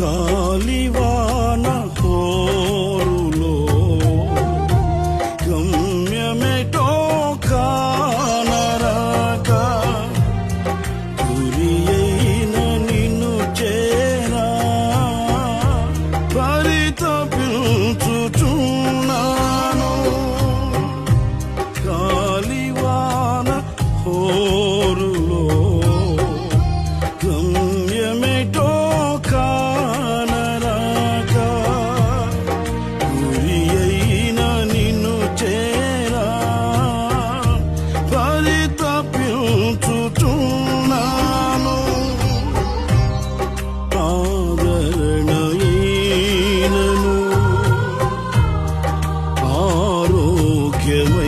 గాలివాన హోరులో గమ్యమేటో కానరాక గురి అయిన నిన్ను చేరా పరితపించుచున్నాను. గాలివాన హో que